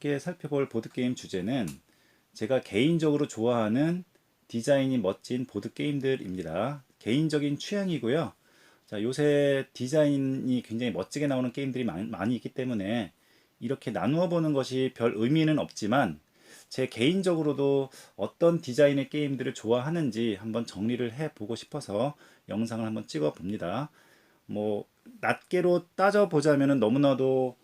함께 살펴볼 보드게임 주제는 제가 개인적으로 좋아하는 디자인이 멋진 보드게임들입니다. 개인적인 취향이고요. 자, 요새 디자인이 굉장히 멋지게 나오는 게임들이 많- 많이 있기 때문에 이렇게 나누어 보는 것이 별 의미는 없지만 제 개인적으로도 어떤 디자인의 게임들을 좋아하는지 한번 정리를 해 보고 싶어서 영상을 한번 찍어 봅니다. 뭐 낱개로 따져 보자면은 너무나도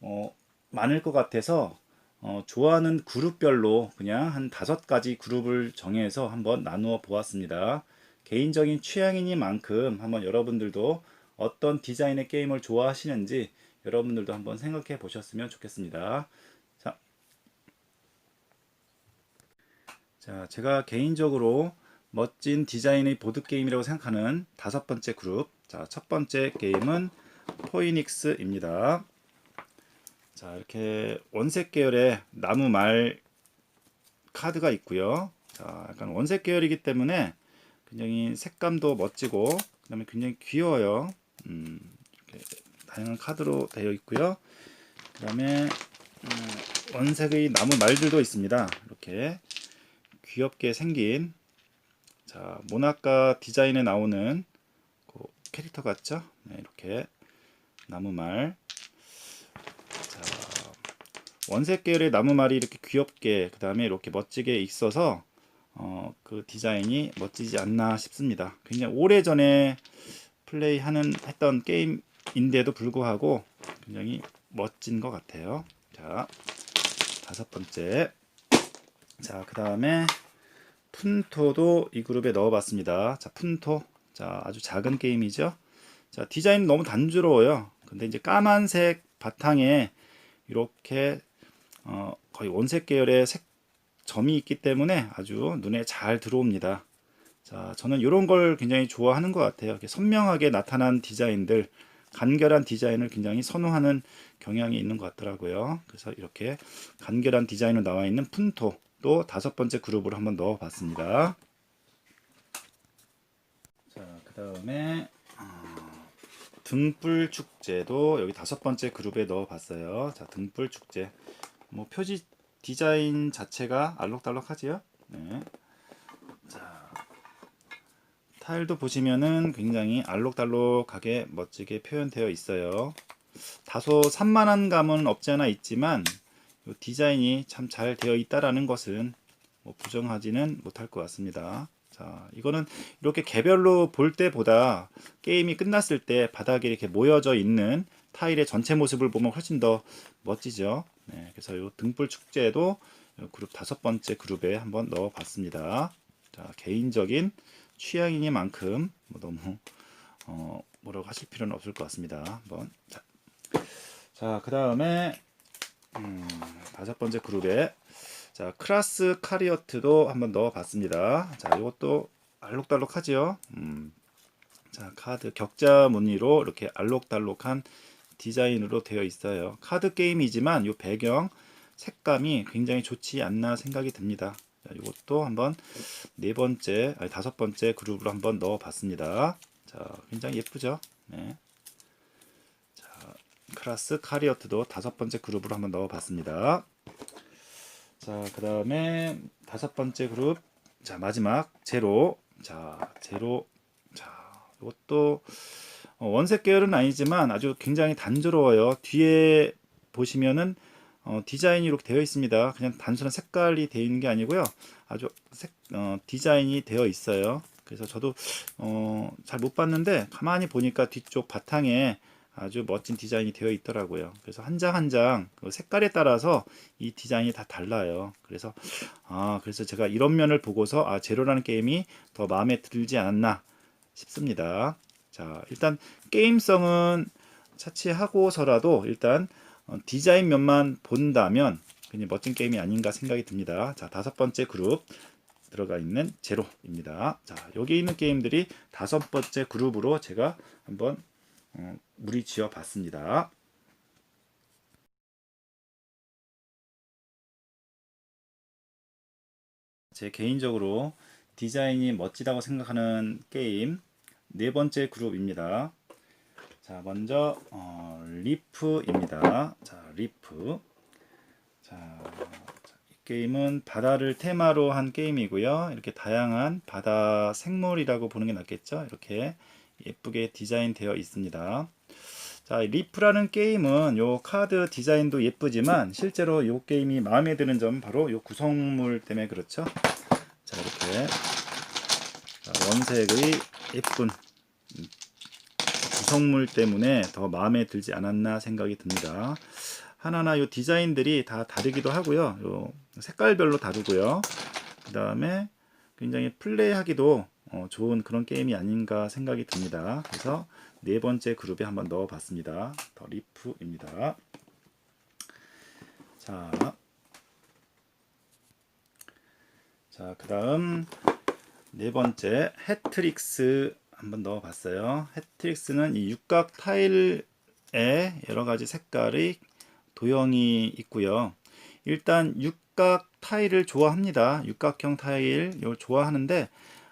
어, 많을 것 같아서 어, 좋아하는 그룹별로 그냥 한 다섯 가지 그룹을 정해서 한번 나누어 보았습니다. 개인적인 취향이니만큼 한번 여러분들도 어떤 디자인의 게임을 좋아하시는지 여러분들도 한번 생각해 보셨으면 좋겠습니다. 자, 자, 제가 개인적으로 멋진 디자인의 보드게임이라고 생각하는 다섯 번째 그룹. 자, 첫 번째 게임은 포이닉스입니다. 자, 이렇게 원색 계열의 나무 말 카드가 있고요. 자, 약간 원색 계열이기 때문에 굉장히 색감도 멋지고, 그 다음에 굉장히 귀여워요. 음, 이렇게 다양한 카드로 되어 있고요. 그 다음에 음, 원색의 나무 말들도 있습니다. 이렇게 귀엽게 생긴 자 모나카 디자인에 나오는 그 캐릭터 같죠? 네, 이렇게 나무말 자 원색 계열의 나무말이 이렇게 귀엽게 그 다음에 이렇게 멋지게 있어서 어, 그 디자인이 멋지지 않나 싶습니다. 굉장히 오래 전에 플레이하는 했던 게임인데도 불구하고 굉장히 멋진 것 같아요. 자 다섯 번째 자 그 다음에 푼토도 이 그룹에 넣어봤습니다. 자, 푼토. 자, 아주 작은 게임이죠. 자, 디자인 너무 단조로워요. 근데 이제 까만색 바탕에 이렇게 어, 거의 원색 계열의 색 점이 있기 때문에 아주 눈에 잘 들어옵니다. 자, 저는 이런 걸 굉장히 좋아하는 것 같아요. 선명하게 나타난 디자인들, 간결한 디자인을 굉장히 선호하는 경향이 있는 것 같더라고요. 그래서 이렇게 간결한 디자인으로 나와 있는 푼토. 또 다섯 번째 그룹으로 한번 넣어 봤습니다. 자, 그 다음에 어, 등불 축제도 여기 다섯 번째 그룹에 넣어 봤어요. 자, 등불 축제. 뭐 표지 디자인 자체가 알록달록하지요? 네. 자, 타일도 보시면은 굉장히 알록달록하게 멋지게 표현되어 있어요. 다소 산만한 감은 없지 않아 있지만 요 디자인이 참 잘 되어 있다라는 것은 뭐 부정하지는 못할 것 같습니다. 자, 이거는 이렇게 개별로 볼 때보다 게임이 끝났을 때 바닥에 이렇게 모여져 있는 타일의 전체 모습을 보면 훨씬 더 멋지죠. 네, 그래서 이 등불 축제도 요 그룹 다섯 번째 그룹에 한번 넣어봤습니다. 자, 개인적인 취향이니만큼 뭐 너무 어, 뭐라고 하실 필요는 없을 것 같습니다. 한번 자, 자, 그 다음에 음, 다섯 번째 그룹에 자 크라스 카리어트도 한번 넣어봤습니다. 자 이것도 알록달록하지요. 음, 자 카드 격자 무늬로 이렇게 알록달록한 디자인으로 되어 있어요. 카드 게임이지만 이 배경 색감이 굉장히 좋지 않나 생각이 듭니다. 자, 이것도 한번 네 번째, 아니 다섯 번째 그룹으로 한번 넣어봤습니다. 자, 굉장히 예쁘죠? 네. 자, 클라스 카리어트도 다섯 번째 그룹으로 한번 넣어봤습니다. 자, 그 다음에 다섯 번째 그룹, 자 마지막 제로, 자 제로, 자 이것도 어, 원색 계열은 아니지만 아주 굉장히 단조로워요. 뒤에 보시면은 어, 디자인이 이렇게 되어 있습니다. 그냥 단순한 색깔이 되어 있는 게 아니고요. 아주 색, 어, 디자인이 되어 있어요. 그래서 저도 어, 잘 못 봤는데 가만히 보니까 뒤쪽 바탕에 아주 멋진 디자인이 되어 있더라고요. 그래서 한 장 한장 색깔에 따라서 이 디자인이 다 달라요. 그래서 아 그래서 제가 이런 면을 보고서 아 제로라는 게임이 더 마음에 들지 않았나 싶습니다. 자 일단 게임성은 차치하고서라도 일단 어, 디자인 면만 본다면 굉장히 멋진 게임이 아닌가 생각이 듭니다. 자 다섯 번째 그룹 들어가 있는 제로입니다. 자 여기 있는 게임들이 다섯 번째 그룹으로 제가 한번 어, 무리 지어 봤습니다. 제 개인적으로 디자인이 멋지다고 생각하는 게임 네 번째 그룹입니다. 자, 먼저 어, 리프입니다. 자, 리프. 자, 자, 이 게임은 바다를 테마로 한 게임이고요. 이렇게 다양한 바다 생물이라고 보는 게 낫겠죠. 이렇게 예쁘게 디자인되어 있습니다. 자, 리프라는 게임은 요 카드 디자인도 예쁘지만 실제로 요 게임이 마음에 드는 점 바로 요 구성물 때문에 그렇죠. 자, 이렇게 자, 원색의 예쁜 음, 구성물 때문에 더 마음에 들지 않았나 생각이 듭니다. 하나하나 요 디자인들이 다 다르기도 하고요. 요 색깔별로 다르고요. 그 다음에 굉장히 플레이하기도 어, 좋은 그런 게임이 아닌가 생각이 듭니다. 그래서 네 번째 그룹에 한번 넣어봤습니다. 더 리프입니다. 자, 자, 그 다음 네 번째 해트릭스 한번 넣어봤어요. 해트릭스는 이 육각 타일에 여러 가지 색깔의 도형이 있고요. 일단 육각 타일을 좋아합니다. 육각형 타일 이걸 좋아하는데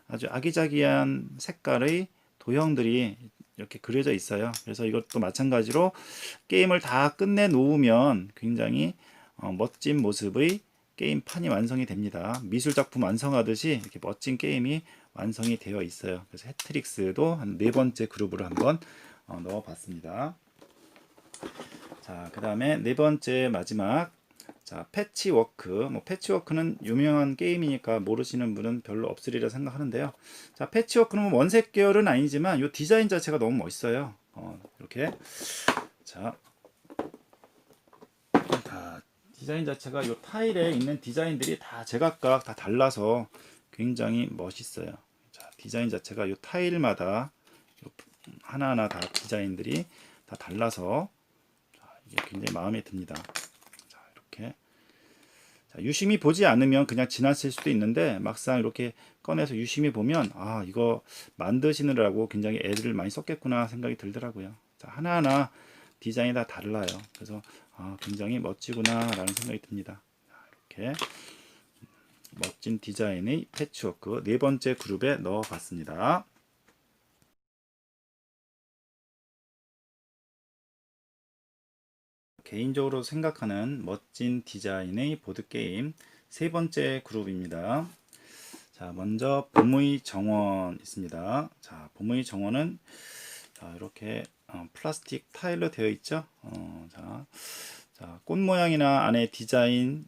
아주 아기자기한 색깔의 도형들이 이렇게 그려져 있어요. 그래서 이것도 마찬가지로 게임을 다 끝내 놓으면 굉장히 어, 멋진 모습의 게임판이 완성이 됩니다. 미술 작품 완성하듯이 이렇게 멋진 게임이 완성이 되어 있어요. 그래서 해트릭스도 한 네 번째 그룹으로 한번 어, 넣어봤습니다. 자, 그 다음에 네 번째 마지막 자, 패치워크. 뭐 패치워크는 유명한 게임이니까 모르시는 분은 별로 없으리라 생각하는데요. 자, 패치워크는 뭐 원색 계열은 아니지만 이 디자인 자체가 너무 멋있어요. 어, 이렇게 자, 다 디자인 자체가 이 타일에 있는 디자인들이 다 제각각 다 달라서 굉장히 멋있어요. 자, 디자인 자체가 이 타일마다 요 하나하나 다 디자인들이 다 달라서 자, 이게 굉장히 마음에 듭니다. 자, 이렇게 자, 유심히 보지 않으면 그냥 지나칠 수도 있는데 막상 이렇게 꺼내서 유심히 보면 아 이거 만드시느라고 굉장히 애들을 많이 썼겠구나 생각이 들더라고요. 자, 하나하나 디자인이 다 달라요. 그래서 아, 굉장히 멋지구나라는 생각이 듭니다. 자, 이렇게 멋진 디자인의 패치워크 네 번째 그룹에 넣어봤습니다. 개인적으로 생각하는 멋진 디자인의 보드게임 세 번째 그룹입니다. 자, 먼저 봄의 정원 있습니다. 자, 봄의 정원은 자, 이렇게 어, 플라스틱 타일로 되어 있죠. 어, 자, 자, 꽃 모양이나 안에 디자인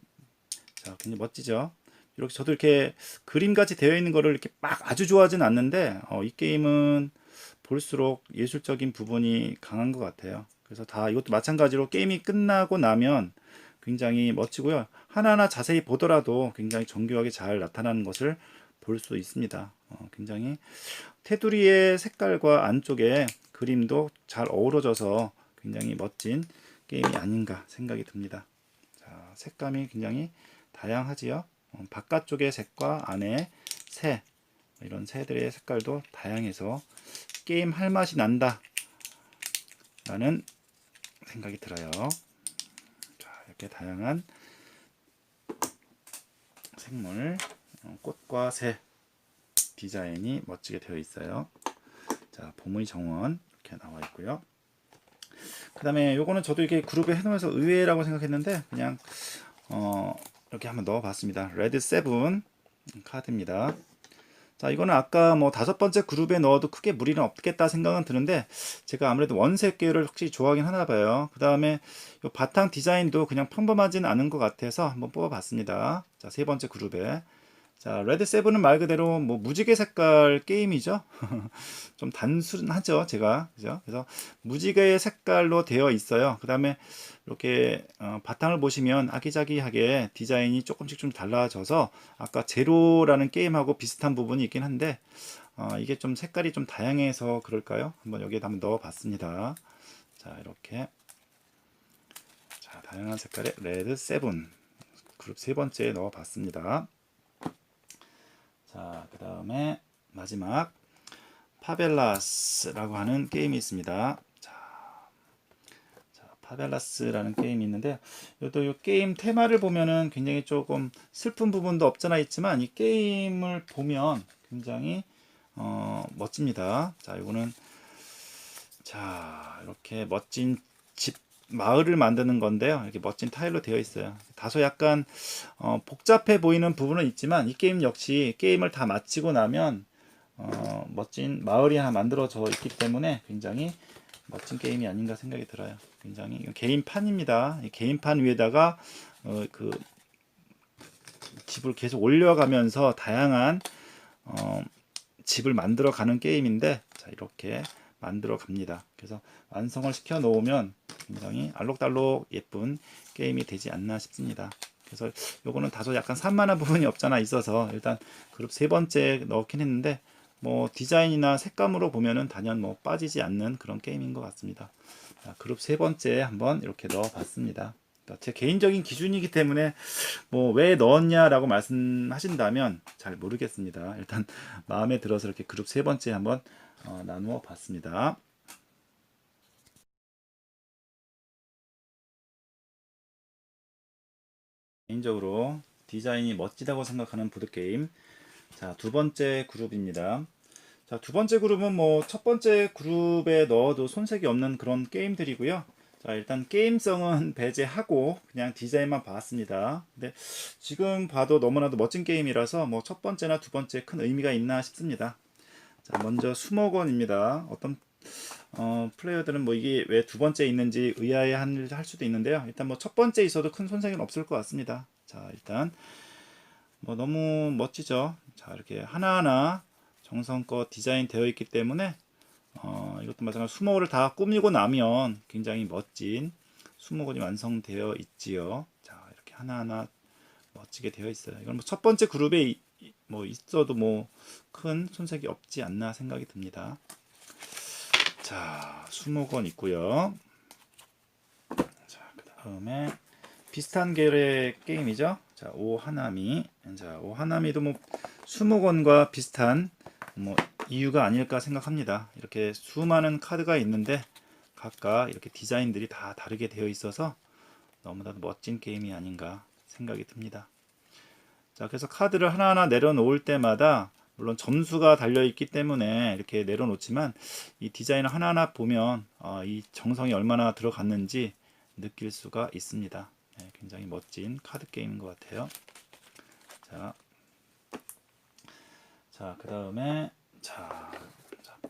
자, 굉장히 멋지죠. 이렇게 저도 이렇게 그림같이 되어 있는 거를 이렇게 막 아주 좋아하진 않는데 어, 이 게임은 볼수록 예술적인 부분이 강한 것 같아요. 그래서 다 이것도 마찬가지로 게임이 끝나고 나면 굉장히 멋지고요. 하나하나 자세히 보더라도 굉장히 정교하게 잘 나타나는 것을 볼 수 있습니다. 어, 굉장히 테두리의 색깔과 안쪽에 그림도 잘 어우러져서 굉장히 멋진 게임이 아닌가 생각이 듭니다. 자, 색감이 굉장히 다양하지요. 어, 바깥쪽의 색과 안에 새 이런 새들의 색깔도 다양해서 게임 할 맛이 난다 라는 생각이 들어요. 자, 이렇게 다양한 생물, 어, 꽃과 새 디자인이 멋지게 되어 있어요. 자, 봄의 정원 이렇게 나와 있고요. 그 다음에 요거는 저도 이렇게 그룹에 해놓으면서 의외라고 생각했는데 그냥 어, 이렇게 한번 넣어봤습니다. 레드 세븐 카드입니다. 자, 이거는 아까 뭐 다섯 번째 그룹에 넣어도 크게 무리는 없겠다 생각은 드는데 제가 아무래도 원색 계열을 확실히 좋아하긴 하나 봐요. 그 다음에 이 바탕 디자인도 그냥 평범하진 않은 것 같아서 한번 뽑아봤습니다. 자, 세 번째 그룹에. 자, 레드 세븐은 말 그대로 뭐 무지개 색깔 게임이죠. 좀 단순하죠, 제가. 그죠? 그래서 무지개의 색깔로 되어 있어요. 그 다음에 이렇게 어, 바탕을 보시면 아기자기하게 디자인이 조금씩 좀 달라져서 아까 제로라는 게임하고 비슷한 부분이 있긴 한데 어, 이게 좀 색깔이 좀 다양해서 그럴까요? 한번 여기에 한번 넣어 봤습니다. 자, 이렇게 자, 다양한 색깔의 레드 세븐 그룹 세 번째 넣어 봤습니다. 자, 그 다음에 마지막 파벨라스라고 하는 게임이 있습니다. 자, 자, 파벨라스라는 게임이 있는데 이것도 이 게임 테마를 보면은 굉장히 조금 슬픈 부분도 없잖아 있지만 이 게임을 보면 굉장히 어, 멋집니다. 자, 이거는 자, 이렇게 멋진 집 마을을 만드는 건데요. 이렇게 멋진 타일로 되어 있어요. 다소 약간 어, 복잡해 보이는 부분은 있지만 이 게임 역시 게임을 다 마치고 나면 어, 멋진 마을이 하나 만들어져 있기 때문에 굉장히 멋진 게임이 아닌가 생각이 들어요. 굉장히 개인판입니다. 이 개인판 위에다가 어, 그 집을 계속 올려가면서 다양한 어, 집을 만들어 가는 게임인데 자 이렇게 만들어 갑니다. 그래서 완성을 시켜 놓으면 굉장히 알록달록 예쁜 게임이 되지 않나 싶습니다. 그래서 요거는 다소 약간 산만한 부분이 없잖아 있어서 일단 그룹 세 번째 넣긴 했는데 뭐 디자인이나 색감으로 보면은 단연 뭐 빠지지 않는 그런 게임인 것 같습니다. 자, 그룹 세 번째 한번 이렇게 넣어봤습니다. 그러니까 제 개인적인 기준이기 때문에 뭐 왜 넣었냐라고 말씀하신다면 잘 모르겠습니다. 일단 마음에 들어서 이렇게 그룹 세 번째 한번 어, 나누어 봤습니다. 개인적으로 디자인이 멋지다고 생각하는 보드게임. 자, 두 번째 그룹입니다. 자, 두 번째 그룹은 뭐 첫 번째 그룹에 넣어도 손색이 없는 그런 게임들이고요. 자, 일단 게임성은 배제하고 그냥 디자인만 봤습니다. 근데 지금 봐도 너무나도 멋진 게임이라서 뭐 첫 번째나 두 번째 큰 의미가 있나 싶습니다. 자, 먼저 수목원입니다. 어떤 어, 플레이어들은 뭐 이게 왜 두 번째 있는지 의아해 할 수도 있는데요. 일단 뭐 첫 번째 있어도 큰 손색은 없을 것 같습니다. 자, 일단 뭐 너무 멋지죠. 자, 이렇게 하나하나 정성껏 디자인 되어 있기 때문에 어, 이것도 마찬가지로 수목을 다 꾸미고 나면 굉장히 멋진 수목원이 완성되어 있지요. 자, 이렇게 하나하나 멋지게 되어 있어요. 이건 뭐 첫 번째 이- 뭐 있어도 뭐 큰 손색이 없지 않나 생각이 듭니다. 자, 수목원 있고요. 자, 그다음에 비슷한 계열의 게임이죠. 자, 오하나미. 자, 오하나미도 뭐 수목원과 비슷한 뭐 이유가 아닐까 생각합니다. 이렇게 수많은 카드가 있는데 각각 이렇게 디자인들이 다 다르게 되어 있어서 너무나도 멋진 게임이 아닌가 생각이 듭니다. 자, 그래서 카드를 하나하나 내려놓을 때마다 물론 점수가 달려 있기 때문에 이렇게 내려놓지만 이 디자인을 하나하나 보면 어, 이 정성이 얼마나 들어갔는지 느낄 수가 있습니다. 네, 굉장히 멋진 카드 게임인 것 같아요. 자, 자, 그 다음에 자, 자,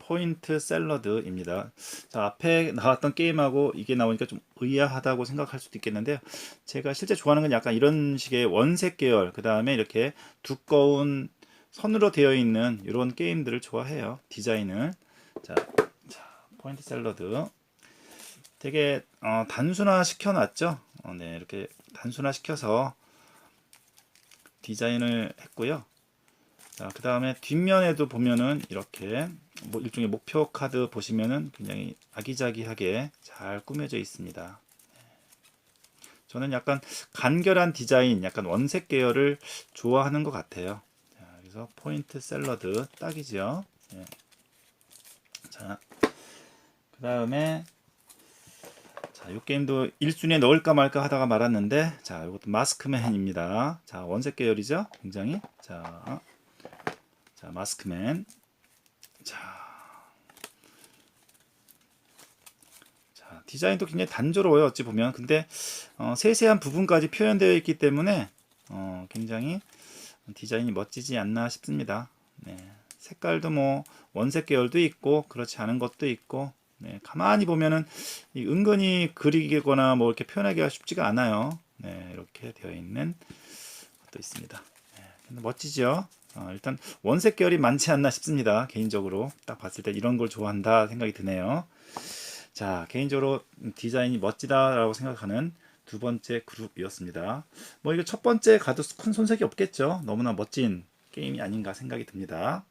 포인트 샐러드입니다. 자, 앞에 나왔던 게임하고 이게 나오니까 좀 의아하다고 생각할 수도 있겠는데요. 제가 실제 좋아하는 건 약간 이런 식의 원색 계열, 그 다음에 이렇게 두꺼운 선으로 되어 있는 이런 게임들을 좋아해요. 디자인을. 자, 자 포인트 샐러드. 되게 어, 단순화 시켜놨죠. 어, 네, 이렇게 단순화 시켜서 디자인을 했고요. 자, 그 다음에 뒷면에도 보면은 이렇게 뭐 일종의 목표 카드 보시면은 굉장히 아기자기하게 잘 꾸며져 있습니다. 저는 약간 간결한 디자인, 약간 원색 계열을 좋아하는 것 같아요. 자, 그래서 포인트 샐러드 딱이죠. 예. 자, 그 다음에 자, 이 게임도 1순위에 넣을까 말까 하다가 말았는데, 자, 이것도 마스크맨입니다. 자, 원색 계열이죠? 굉장히. 자, 자, 마스크맨. 자, 자, 디자인도 굉장히 단조로워요. 어찌 보면. 근데, 어, 세세한 부분까지 표현되어 있기 때문에, 어, 굉장히 디자인이 멋지지 않나 싶습니다. 네. 색깔도 뭐, 원색 계열도 있고, 그렇지 않은 것도 있고, 네, 가만히 보면은 이 은근히 그리거나 뭐 이렇게 표현하기가 쉽지가 않아요. 네, 이렇게 되어 있는 것도 있습니다. 네, 멋지죠? 어, 일단 원색 계열이 많지 않나 싶습니다. 개인적으로 딱 봤을 때 이런 걸 좋아한다 생각이 드네요. 자, 개인적으로 디자인이 멋지다라고 생각하는 두 번째 그룹이었습니다. 뭐 이거 첫 번째 가도 큰 손색이 없겠죠. 너무나 멋진 게임이 아닌가 생각이 듭니다.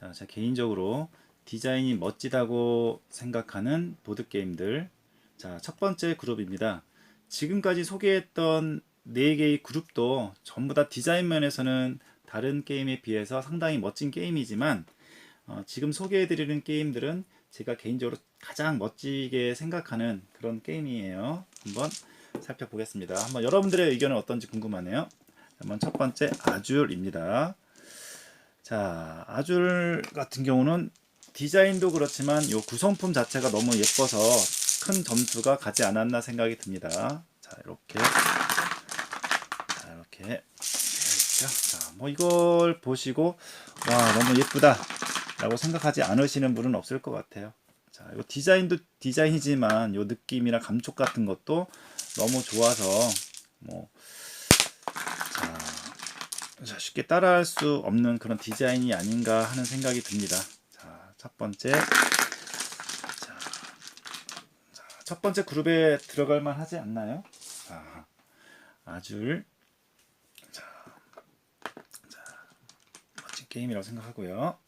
자, 제 개인적으로 디자인이 멋지다고 생각하는 보드 게임들. 자, 첫 번째 그룹입니다. 지금까지 소개했던 네 개의 그룹도 전부 다 디자인 면에서는 다른 게임에 비해서 상당히 멋진 게임이지만 어, 지금 소개해드리는 게임들은 제가 개인적으로 가장 멋지게 생각하는 그런 게임이에요. 한번 살펴보겠습니다. 한번 여러분들의 의견은 어떤지 궁금하네요. 한번 첫 번째 아줄입니다. 자, 아줄 같은 경우는 디자인도 그렇지만 요 구성품 자체가 너무 예뻐서 큰 점수가 가지 않았나 생각이 듭니다. 자, 이렇게. 자, 이렇게. 자, 뭐 이걸 보시고, 와, 너무 예쁘다. 라고 생각하지 않으시는 분은 없을 것 같아요. 자, 요 디자인도 디자인이지만 요 느낌이나 감촉 같은 것도 너무 좋아서, 뭐, 자, 자, 쉽게 따라할 수 없는 그런 디자인이 아닌가 하는 생각이 듭니다. 자, 첫 번째. 첫 번째 그룹에 들어갈 만 하지 않나요? 자, 아줄. 자, 자, 멋진 게임이라고 생각하고요.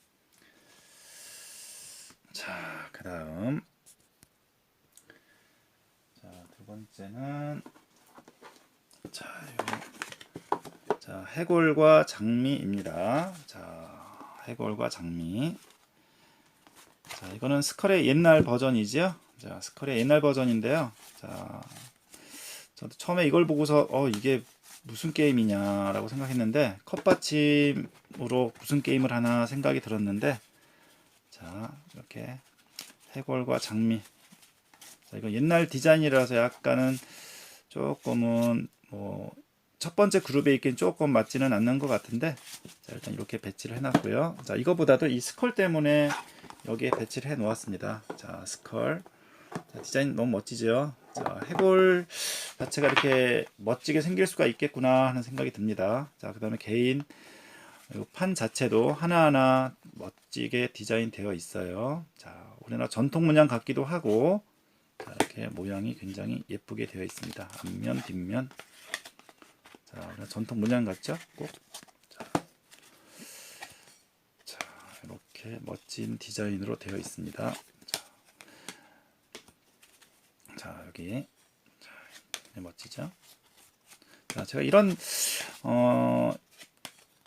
자, 그 다음. 자, 두 번째는. 자, 요 자, 해골과 장미입니다. 자, 해골과 장미. 자, 이거는 스컬의 옛날 버전이지요. 자, 스컬의 옛날 버전인데요. 자, 저도 처음에 이걸 보고서 어 이게 무슨 게임이냐라고 생각했는데 컵받침으로 무슨 게임을 하나 생각이 들었는데 자, 이렇게 해골과 장미. 자, 이거 옛날 디자인이라서 약간은 조금은 뭐 첫 번째 그룹에 있긴 조금 맞지는 않는 것 같은데 자 일단 이렇게 배치를 해놨고요 자 이거보다도 이 스컬 때문에 여기에 배치를 해 놓았습니다 자 스컬 자, 디자인 너무 멋지죠 자 해골 자체가 이렇게 멋지게 생길 수가 있겠구나 하는 생각이 듭니다 자 그 다음에 개인 이판 자체도 하나하나 멋지게 디자인 되어 있어요 자 우리나라 전통 문양 같기도 하고 자, 이렇게 모양이 굉장히 예쁘게 되어 있습니다 앞면 뒷면 자, 그냥 전통 문양 같죠? 꼭. 자, 자, 이렇게 멋진 디자인으로 되어 있습니다. 자, 자 여기. 자, 네, 멋지죠? 자, 제가 이런, 어,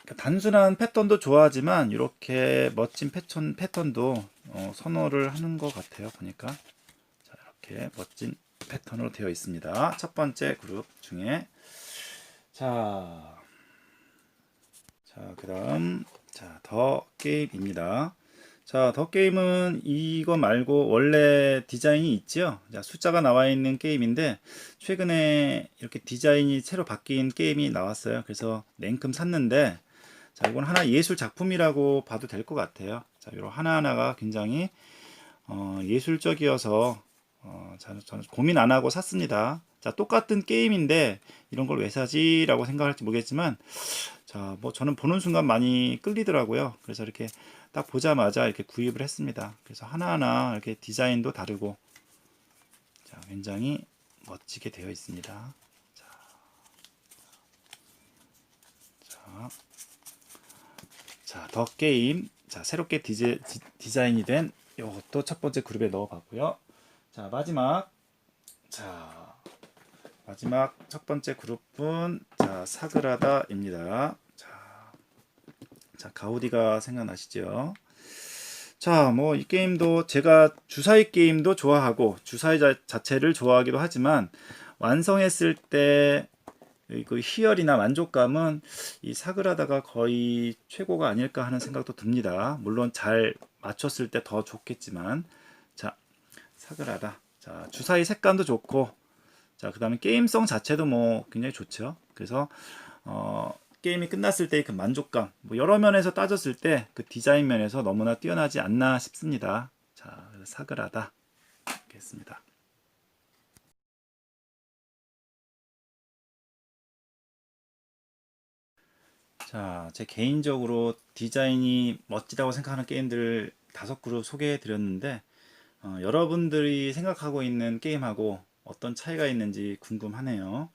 그러니까 단순한 패턴도 좋아하지만, 이렇게 멋진 패턴, 패턴도 어, 선호를 하는 것 같아요. 보니까. 자, 이렇게 멋진 패턴으로 되어 있습니다. 첫 번째 그룹 중에. 자, 자, 그 다음, 자, 더 게임입니다. 자, 더 게임은 이거 말고 원래 디자인이 있죠? 자, 숫자가 나와 있는 게임인데, 최근에 이렇게 디자인이 새로 바뀐 게임이 나왔어요. 그래서 냉큼 샀는데, 자, 이건 하나 예술 작품이라고 봐도 될 것 같아요. 자, 이런 하나하나가 굉장히 어, 예술적이어서 어, 저는, 저는 고민 안 하고 샀습니다. 자, 똑같은 게임인데 이런 걸 왜 사지라고 생각할지 모르겠지만 자, 뭐 저는 보는 순간 많이 끌리더라고요. 그래서 이렇게 딱 보자마자 이렇게 구입을 했습니다. 그래서 하나하나 이렇게 디자인도 다르고 자, 굉장히 멋지게 되어 있습니다. 자, 자, 자, 더 게임. 자, 새롭게 디제, 디, 디자인이 된 이것도 첫 번째 그룹에 넣어 봤고요. 자, 마지막. 자, 마지막 첫 번째 그룹은 자, 사그라다입니다. 자, 자, 가우디가 생각나시죠? 자, 뭐 이 게임도 제가 주사위 게임도 좋아하고 주사위 자, 자체를 좋아하기도 하지만 완성했을 때 그 희열이나 만족감은 이 사그라다가 거의 최고가 아닐까 하는 생각도 듭니다. 물론 잘 맞췄을 때 더 좋겠지만 자 사그라다 자 주사위 색감도 좋고 자 그 다음에 게임성 자체도 뭐 굉장히 좋죠. 그래서 어, 게임이 끝났을 때의 그 만족감 뭐 여러 면에서 따졌을 때 그 디자인 면에서 너무나 뛰어나지 않나 싶습니다. 자 사그라다 이렇게 했습니다. 자, 제 개인적으로 디자인이 멋지다고 생각하는 게임들 다섯 그룹 소개해 드렸는데, 어, 여러분들이 생각하고 있는 게임하고 어떤 차이가 있는지 궁금하네요.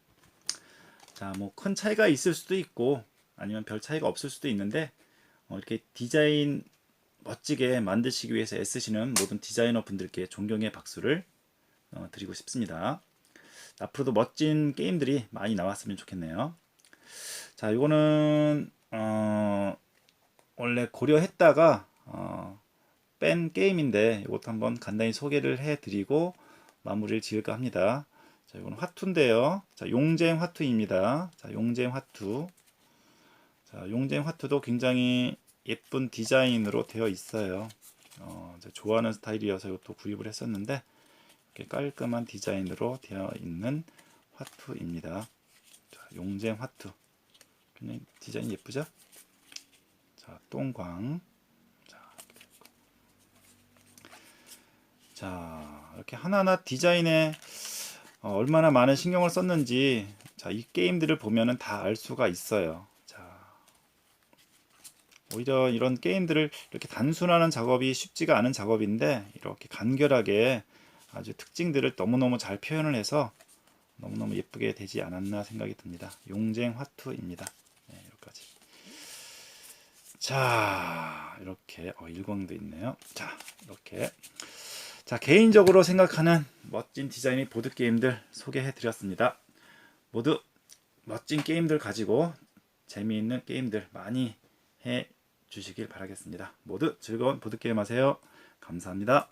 자, 뭐 큰 차이가 있을 수도 있고, 아니면 별 차이가 없을 수도 있는데, 어, 이렇게 디자인 멋지게 만드시기 위해서 애쓰시는 모든 디자이너 분들께 존경의 박수를 어, 드리고 싶습니다. 앞으로도 멋진 게임들이 많이 나왔으면 좋겠네요. 자, 이거는 어, 원래 고려했다가 어, 뺀 게임인데 이것도 한번 간단히 소개를 해드리고 마무리를 지을까 합니다. 자, 이건 화투인데요. 자, 용쟁 화투입니다. 자, 용쟁 화투. 자, 용쟁 화투도 굉장히 예쁜 디자인으로 되어 있어요. 어, 좋아하는 스타일이어서 이것도 구입을 했었는데 이렇게 깔끔한 디자인으로 되어 있는 화투입니다. 자, 용쟁 화투. 굉장히 디자인 예쁘죠? 자, 똥광. 자, 이렇게 있고. 자, 이렇게 하나하나 디자인에 어, 얼마나 많은 신경을 썼는지 자, 이 게임들을 보면은 다 알 수가 있어요. 자, 오히려 이런 게임들을 이렇게 단순하는 작업이 쉽지가 않은 작업인데 이렇게 간결하게 아주 특징들을 너무너무 잘 표현을 해서 너무너무 예쁘게 되지 않았나 생각이 듭니다. 용쟁 화투입니다. 네, 여기까지. 자, 이렇게 어, 일광도 있네요. 자, 이렇게 자 개인적으로 생각하는 멋진 디자인의 보드 게임들 소개해 드렸습니다. 모두 멋진 게임들 가지고 재미있는 게임들 많이 해 주시길 바라겠습니다. 모두 즐거운 보드 게임 하세요. 감사합니다.